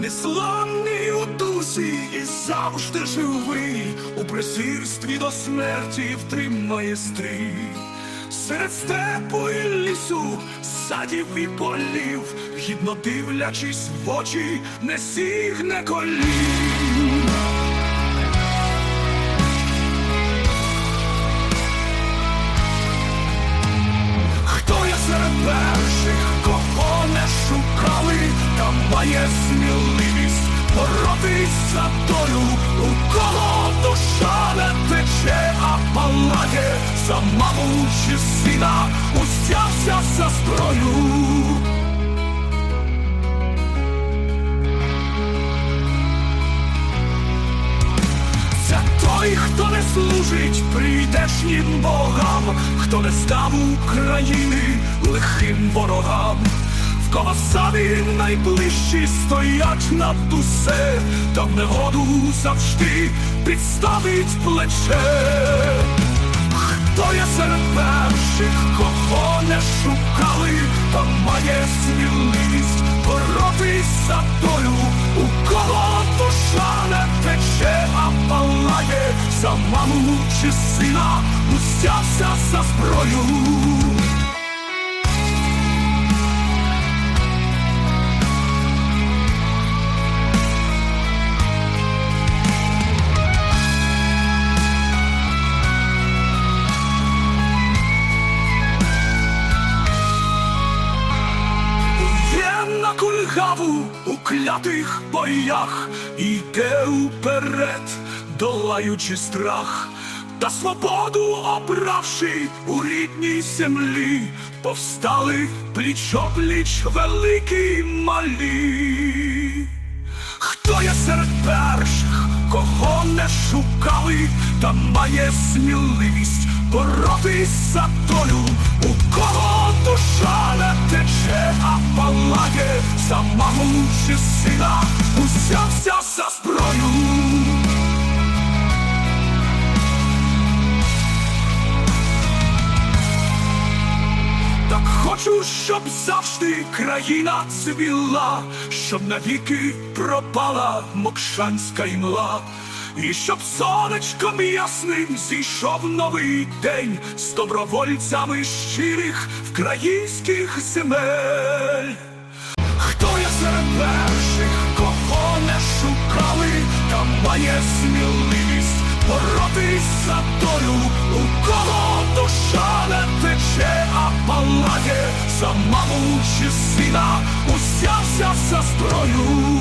Неславний у дусі і завжди живий, у присирстві до смерті втримає стрій. Серед степу і лісу, садів і полів, гідно дивлячись в очі, не сігне колін. Має сміливість боротись за долю, у кого душа не тече, а палає за маму чи сина, устявся за зброю. Це той, хто не служить прийдешнім богам, хто не здав України лихим ворогам, самі найближчі стоять над усе, та в негоду завжди підставить плече. Хто є серед перших, кого не шукали, та має сміливість боротись за долю, у кого душа не тече, а палає за маму чи сина, устявся за зброю. Кульгаву у клятих боях, іде уперед, долаючи страх, та свободу обравши у рідній землі, повстали пліч-опліч великі й малі. Хто є серед перших, кого не шукали, та має сміливість боротись за долю, у кого чи сина, узявся за зброю. Так хочу, щоб завжди країна цвіла, щоб навіки пропала мокшанська імла, і щоб сонечком ясним зійшов новий день з добровольцями щирих вкраїнських земель. Серед перших, кого не шукали, та має сміливість боротись за долю, у кого душа не тече, а палає за маму чи сина, узявся за зброю.